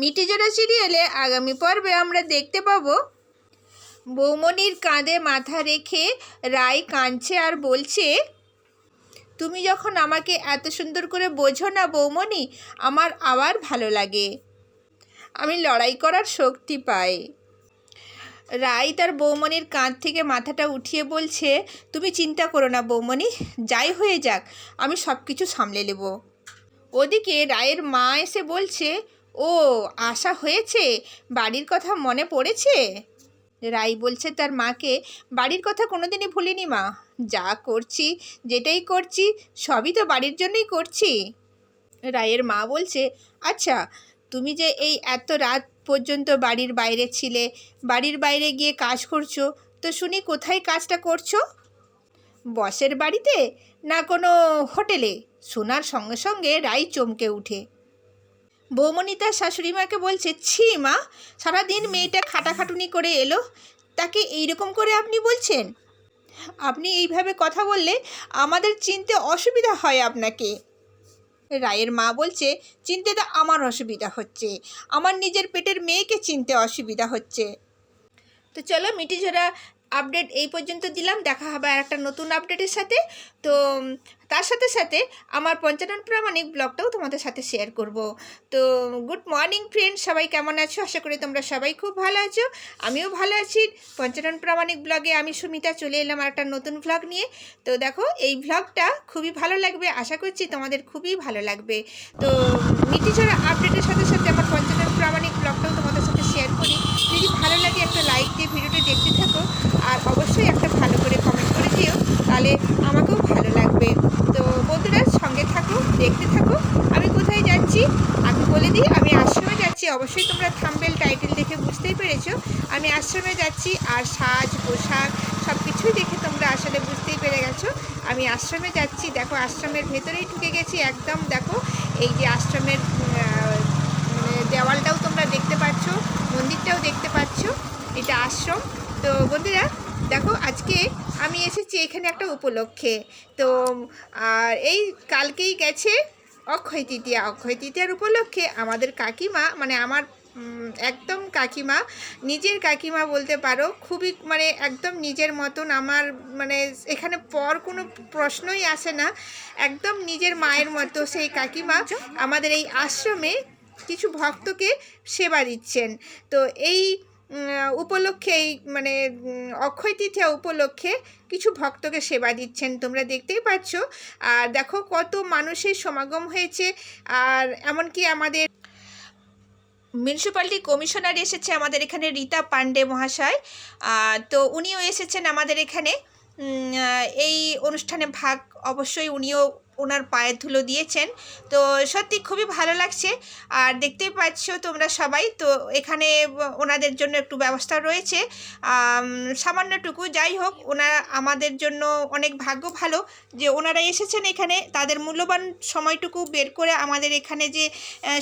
মিটিজোড়া সিরিয়ালে আগামী পর্বে আমরা দেখতে পাবো। বৌমনির কাঁধে মাথা রেখে রায় কাঁদছে আর বলছে, তুমি যখন আমাকে এত সুন্দর করে বোঝো না বৌমনি, আমার আবার ভালো লাগে। আমি লড়াই করার শক্তি পাই। রাই তার বৌমনির কাঁধ থেকে মাথাটা উঠিয়ে বলছে, তুমি চিন্তা করো না বৌমনি, যাই হয়ে যাক, আমি সব কিছু সামলে নেব। ওদিকে রায়ের মা এসে বলছে ও, আশা হয়েছে? বাড়ির কথা মনে পড়েছে? রাই বলছে তার মাকে, বাড়ির কথা কোনোদিনই ভুলিনি মা। যা করছি, যেটাই করছি, সবই তো বাড়ির জন্যই করছি। রায়ের মা বলছে আচ্ছা তুমি যে এই এত রাত পর্যন্ত বাড়ির বাইরে ছিলে, বাড়ির বাইরে গিয়ে কাজ করছ, তো শুনি কোথায় কাজটা করছ? বসের বাড়িতে? না কোনো হোটেলে? শোনার সঙ্গে সঙ্গে রাই চমকে উঠে। বৌমনি তার শাশুড়ি মাকে বলছে, ছি মা, সারাদিন মেয়েটা খাটাখাটুনি করে এলো, তাকে এইরকম করে আপনি বলছেন? আপনি এইভাবে কথা বললে আমাদের চিনতে অসুবিধা হয় আপনাকে। রায়ের মা বলছে, চিনতে তো আমার অসুবিধা হচ্ছে, আমার নিজের পেটের মেয়েকে চিনতে অসুবিধা হচ্ছে। তো চলো মিটিঝোরা আপডেট এই পর্যন্ত দিলাম। দেখা হবে আর একটা নতুন আপডেটের সাথে। তো তার সাথে সাথে আমার পঞ্চানন প্রামাণিক ব্লগটাও তোমাদের সাথে শেয়ার করব। তো গুড মর্নিং ফ্রেন্ড সবাই কেমন আছো? আশা করি তোমরা সবাই খুব ভালো আছো। আমিও ভালো আছি। পঞ্চানন প্রামাণিক ব্লগে আমি সুমিতা চলে এলাম আর একটা নতুন ভ্লগ নিয়ে। তো দেখো, এই ভ্লগটা খুবই ভালো লাগবে। আশা করছি তোমাদের খুবই ভালো লাগবে। তো মিটিচড়া আপডেটের সাথে সাথে আমার পঞ্চানন প্রামাণিক ব্লগটাও তোমাদের সাথে শেয়ার করি। যদি ভালো লাগে একটা লাইক দিয়ে ভিডিওটা দেখতে থাকো আর অবশ্যই একটা ভালো করে কমেন্ট করে দিও তাহলে আমাকেও ভালো লাগবে তো বন্ধুরা সঙ্গে থাকো দেখতে থাকো আমি কোথায় যাচ্ছি আমি বলে দিই আমি আশ্রমে যাচ্ছি অবশ্যই তোমরা থাম্বেল টাইটেল দেখে বুঝতেই পেরেছ আমি আশ্রমে যাচ্ছি আর সাজ পোশাক সব কিছুই দেখে তোমরা আসলে বুঝতেই পেরে গেছো। আমি আশ্রমে যাচ্ছি। দেখো আশ্রমের ভেতরেই ঢুকে গেছি। একদম দেখো এই যে আশ্রমের উম, দেওয়ালটাও তোমরা দেখতে পাচ্ছ মন্দিরটাও দেখতে পাচ্ছ। এটা আশ্রম। তো বন্ধুরা দেখো আজকে আমি এসেছি এখানে একটা উপলক্ষে। তো আর এই কালকেই গেছে অক্ষয় তৃতীয়া। অক্ষয় তৃতীয়ার উপলক্ষে আমাদের কাকিমা মানে আমার একদম কাকিমা, নিজের কাকিমা বলতে পারো, খুবই মানে একদম নিজের মতন আমার মানে এখানে পর কোনো প্রশ্নই আসে না, একদম নিজের মায়ের মতো সেই কাকিমা আমাদের এই আশ্রমে কিছু ভক্তকে সেবা দিচ্ছেন। তো এই উপলক্ষে, এই মানে অক্ষয় তৃতীয়া উপলক্ষে কিছু ভক্তকে সেবা দিচ্ছেন, তোমরা দেখতেই পাচ্ছ। আর দেখো কত মানুষের সমাগম হয়েছে, আর এমনকি আমাদের মিউনিসিপ্যালিটি কমিশনার এসেছে আমাদের এখানে, রীতা পান্ডে মহাশয়। তো উনিও এসেছেন আমাদের এখানে। এই অনুষ্ঠানে ভাগ অবশ্যই উনিও ওনার পায়ের ধুলো দিয়েছেন। তো সত্যি খুবই ভালো লাগছে। আর দেখতেই পাচ্ছ তোমরা সবাই, তো এখানে ওনাদের জন্য একটু ব্যবস্থা রয়েছে। সামান্যটুকু যাই হোক ওনারা আমাদের জন্য অনেক ভাগ্য ভালো যে ওনারা এসেছেন এখানে। তাদের মূল্যবান সময়টুকু বের করে আমাদের এখানে যে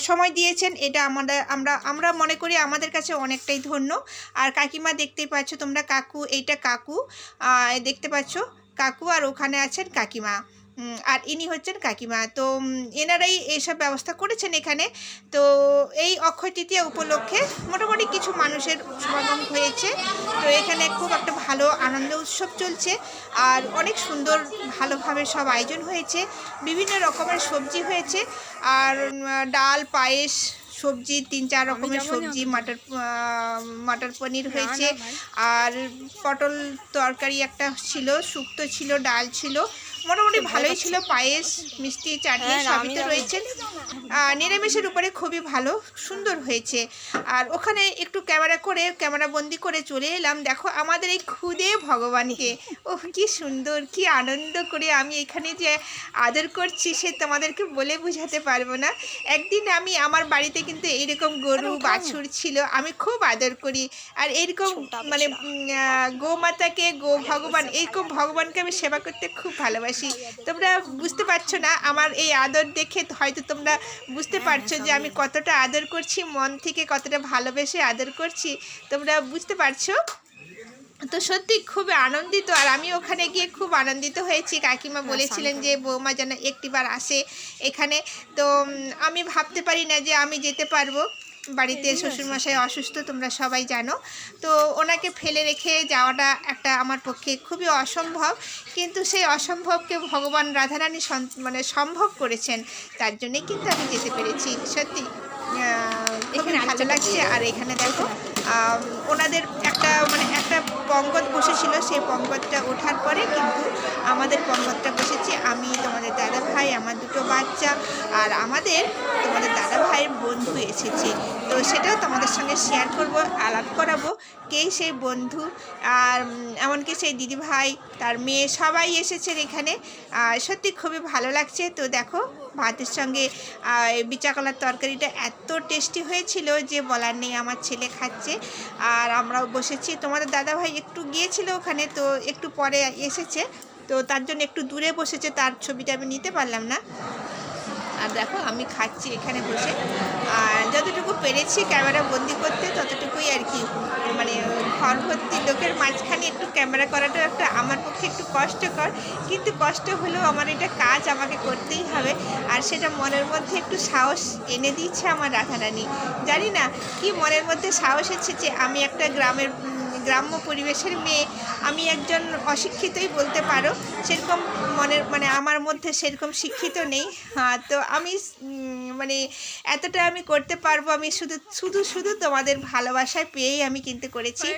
সময় দিয়েছেন, এটা আমাদের, আমরা আমরা মনে করি আমাদের কাছে অনেকটাই ধন্য। আর কাকিমা দেখতেই পাচ্ছ তোমরা, কাকু, এইটা কাকু। দেখতে পাচ্ছ, কাকু আর ওখানে আছেন কাকিমা। আর ইনি হচ্ছেন কাকিমা। তো এনারাই এইসব ব্যবস্থা করেছেন এখানে। তো এই অক্ষয় তৃতীয়া উপলক্ষে মোটামুটি কিছু মানুষের সমাগম হয়েছে। তো এখানে খুব একটা ভালো আনন্দ উৎসব চলছে। আর অনেক সুন্দর ভালোভাবে সব আয়োজন হয়েছে। বিভিন্ন রকমের সবজি হয়েছে। আর ডাল পায়েস সবজি তিন চার রকমের সবজি মাটার মাটার পনির হয়েছে। আর পটল তরকারি একটা ছিল শুক্তো ছিল ডাল ছিল। মোটামুটি ভালোই ছিল পায়েস মিষ্টি চাটনি হ্যাঁ, সবই তো রয়েছে। আর নিরামিষের উপরে খুবই ভালো সুন্দর হয়েছে। আর ওখানে একটু ক্যামেরা করে ক্যামেরা বন্দি করে চলে এলাম। দেখো আমাদের এই খুদে ভগবানকে। ও কি সুন্দর কি আনন্দ করে আমি এখানে যে আদর করছি সে তোমাদেরকে বলে বোঝাতে পারব না। একদিন আমি আমার বাড়িতে কিন্তু এইরকম গরু বাছুর ছিল আমি খুব আদর করি। আর এইরকম মানে গোমাতাকে গো ভগবান এইরকম ভগবানকে আমি সেবা করতে খুব ভালোবাসি। তোমরা বুঝতে পারছ না আমার এই আদর দেখে হয়তো তোমরা বুঝতে পারছ যে আমি কতটা আদর করছি মন থেকে কতটা ভালোবেসে আদর করছি তোমরা বুঝতে পারছ? তো সত্যি খুব আনন্দিত আর আমি ওখানে গিয়ে খুব আনন্দিত হয়েছি। কাকিমা বলেছিলেন যে বৌমা যেন একটিবার আসে এখানে। তো আমি ভাবতে পারি না যে আমি যেতে পারব। বাড়িতে শ্বশুরমশাই অসুস্থ তোমরা সবাই জানো। তো ওনাকে ফেলে রেখে যাওয়াটা একটা আমার পক্ষে খুবই অসম্ভব। কিন্তু সেই অসম্ভবকে ভগবান রাধারানী মানে সম্ভব করেছেন। তার জন্যে কিন্তু আমি যেতে পেরেছি। সত্যি খুবই ভালো লাগছে। আর এখানে দেখো ওনাদের একটা মানে একটা পঙ্গত বসেছিল। সেই পঙ্গতটা ওঠার পরে কিন্তু আমাদের পঙ্গতটা বসেছি। আমি তোমাদের দাদা ভাই আমার দুটো বাচ্চা আর আমাদের তোমাদের দাদা ভাইয়ের বন্ধু এসেছে। তো সেটাও তোমাদের সঙ্গে শেয়ার করব আলাপ করাবো কে সেই বন্ধু আর এমনকি সেই দিদি ভাই তার মেয়ে সবাই এসেছেন এখানে। সত্যি খুবই ভালো লাগছে। তো দেখো ভাতের সঙ্গে আহ, এই বিচা কলার তরকারিটা এত টেস্টি হয়েছিল যে বলার নেই আমার ছেলে খাচ্ছে। আর আমরাও বসেছি। তোমাদের দাদাভাই একটু গিয়েছিল ওখানে তো একটু পরে এসেছে। তো তার জন্য একটু দূরে বসেছে তার ছবিটা আমি নিতে পারলাম না। আর দেখো, আমি খাচ্ছি এখানে বসে। আর যতটুকু পেরেছি ক্যামেরা বন্দি করতে, ততটুকুই আর কি মানে ঘর ভর্তি লোকের মাঝখানে একটু ক্যামেরা করাটা একটা আমার পক্ষে একটু কষ্টকর। কিন্তু কষ্ট হলেও আমার এটা কাজ আমাকে করতেই হবে। আর সেটা মনের মধ্যে একটু সাহস এনে দিচ্ছে আমার রাধারানী। জানি না কি মনের মধ্যে সাহস এসেছে যে আমি একটা গ্রামের গ্রাম্য পরিবেশের মেয়ে আমি একজন অশিক্ষিতই বলতে পারো। সেরকম মনের মানে আমার মধ্যে সেরকম শিক্ষিত নেই। হ্যাঁ তো আমি মানে এতটা আমি করতে পারব আমি শুধু শুধু শুধু তোমাদের ভালোবাসায় পেয়েই আমি কিন্তু করেছি।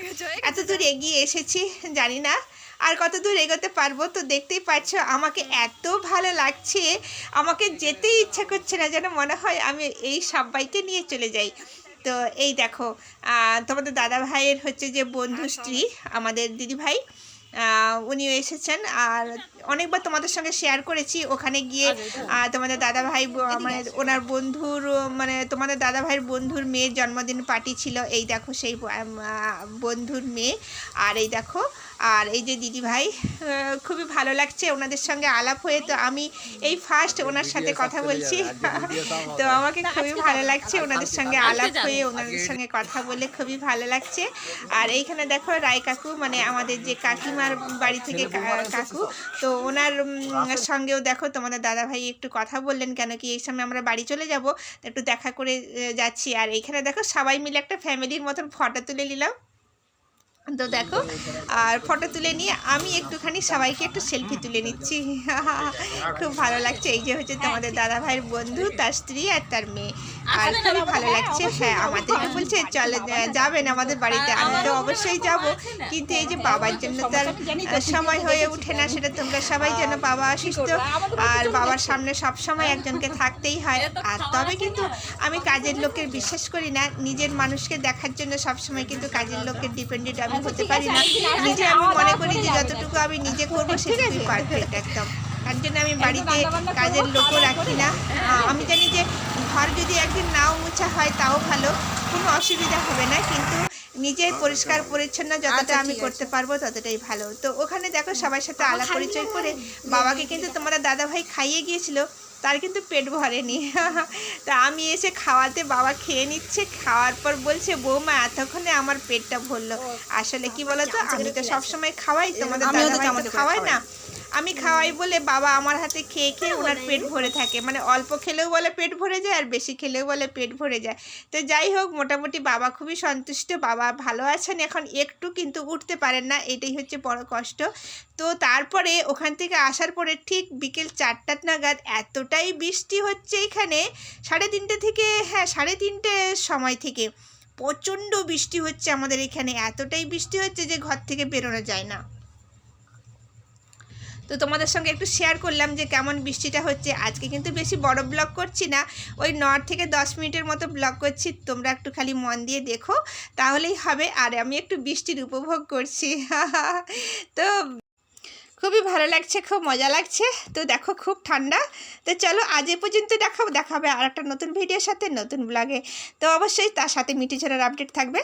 এত দূর এগিয়ে এসেছি জানি না। আর কত দূর এগোতে পারব তো দেখতেই পাচ্ছ আমাকে এত ভালো লাগছে। আমাকে যেতেই ইচ্ছা করছে না যেন মনে হয় আমি এই সবাইকে নিয়ে চলে যাই। তো এই দেখো তোমাদের দাদা ভাইয়ের হচ্ছে যে বন্ধু স্ত্রী আমাদের দিদি ভাই উনিও এসেছেন। আর অনেকবার তোমাদের সঙ্গে শেয়ার করেছি ওখানে গিয়ে তোমাদের দাদা ভাই মানে ওনার বন্ধুর মানে তোমাদের দাদা ভাইয়ের বন্ধুর মেয়ের জন্মদিন পার্টি ছিল এই দেখো সেই বন্ধুর মেয়ে। আর এই দেখো আর এই যে দিদি ভাই খুবই ভালো লাগছে ওনাদের সঙ্গে আলাপ হয়ে। তো আমি এই ফার্স্ট ওনার সাথে কথা বলছি। তো আমাকে খুবই ভালো লাগছে ওনাদের সঙ্গে আলাপ হয়ে ওনাদের সঙ্গে কথা বলে খুবই ভালো লাগছে। আর এইখানে দেখো রায় কাকু মানে আমাদের যে কাকিমার বাড়ি থেকে কাকু তো ওনার সঙ্গেও দেখো তোমাদের দাদা ভাই একটু কথা বললেন কেন কি এই সময় আমরা বাড়ি চলে যাব একটু দেখা করে যাচ্ছি। আর এইখানে দেখো সবাই মিলে একটা ফ্যামিলির মতন ফটো তুলে নিলাম। তো দেখো আর ফটো তুলে নিয়ে আমি একটুখানি সবাইকে একটু সেলফি তুলে নিচ্ছি। খুব ভালো লাগছে। এই যে হচ্ছে তোমাদের দাদা ভাইয়ের বন্ধু তার স্ত্রী আর তার মেয়ে। আর খুবই ভালো লাগছে। হ্যাঁ আমাদেরকে বলছে চলে যাবেন আমাদের বাড়িতে। আমি তো অবশ্যই যাব। কিন্তু এই যে বাবার জন্য তার সময় হয়ে ওঠে না সেটা। তোমরা সবাই যেন বাবা অসুস্থ আর বাবার সামনে সব সময় একজনকে থাকতেই হয়। আর তবে কিন্তু আমি কাজের লোকের বিশ্বাস করি না। নিজের মানুষকে দেখার জন্য সব সময় কিন্তু কাজের লোকের ডিপেন্ডেন্ট আমি হতে পারি না। নিজে আমি মনে করি যে যতটুকু আমি নিজে করব সেটুকুই পারফেক্ট একদম। তার জন্য আমি বাড়িতে কাজের লোকও রাখি না আমি জানি যে ঘর যদি একদিন নাও মোছা হয় তাও ভালো। কোনো অসুবিধা হবে না কিন্তু নিজের পরিষ্কার পরিচ্ছন্ন যতটা আমি করতে পারব ততটাই ভালো। তো ওখানে দেখো সবার সাথে আলাপ পরিচয় করে বাবাকে কিন্তু তোমার দাদা ভাই খাইয়ে গিয়েছিল তার কিন্তু পেট ভরেনি। তা আমি এসে খাওয়াতে বাবা খেয়ে নিচ্ছে খাওয়ার পর বলছে বৌমা এতক্ষণে আমার পেটটা ভরলো। আসলে কি বলতো? আমি তো সবসময় খাওয়াই তোমাদের আমিও তো খাওয়াই। না। আমি খাওয়াই বলে বাবা আমার হাতে খেয়ে খেয়ে ওনার পেট ভরে থাকে। মানে অল্প খেলেও বলে পেট ভরে যায় আর বেশি খেলেও বলে পেট ভরে যায়। তো যাই হোক মোটামুটি বাবা খুবই সন্তুষ্ট। বাবা ভালো আছেন এখন একটু কিন্তু উঠতে পারেন না এটাই হচ্ছে বড় কষ্ট। তো তারপরে ওখান থেকে আসার পরে ঠিক বিকেল চারটা নাগাদ এতটাই বৃষ্টি হচ্ছে এখানে সাড়ে তিনটে থেকে হ্যাঁ সাড়ে তিনটে সময় থেকে প্রচণ্ড বৃষ্টি হচ্ছে আমাদের এখানে। এতটাই বৃষ্টি হচ্ছে যে ঘর থেকে বেরোনো যায় না। তো তোমাদের সঙ্গে একটু শেয়ার করলাম যে কেমন বৃষ্টিটা হচ্ছে। আজকে কিন্তু বেশি বড় ব্লগ করছি না, ওই ন থেকে দশ মিনিটের মতো ব্লগ করছি। তোমরা একটু খালি মন দিয়ে দেখো, তাহলেই হবে। আর আমি একটু বৃষ্টির উপভোগ করছি। তো খুবই ভালো লাগছে, খুব মজা লাগছে। তো দেখো খুব ঠান্ডা। তো চলো আজ এ পর্যন্ত দেখাবো দেখাবে আর একটা নতুন ভিডিওর সাথে, নতুন ব্লগে তো অবশ্যই তার সাথে মিটি ঝরার আপডেট থাকবে।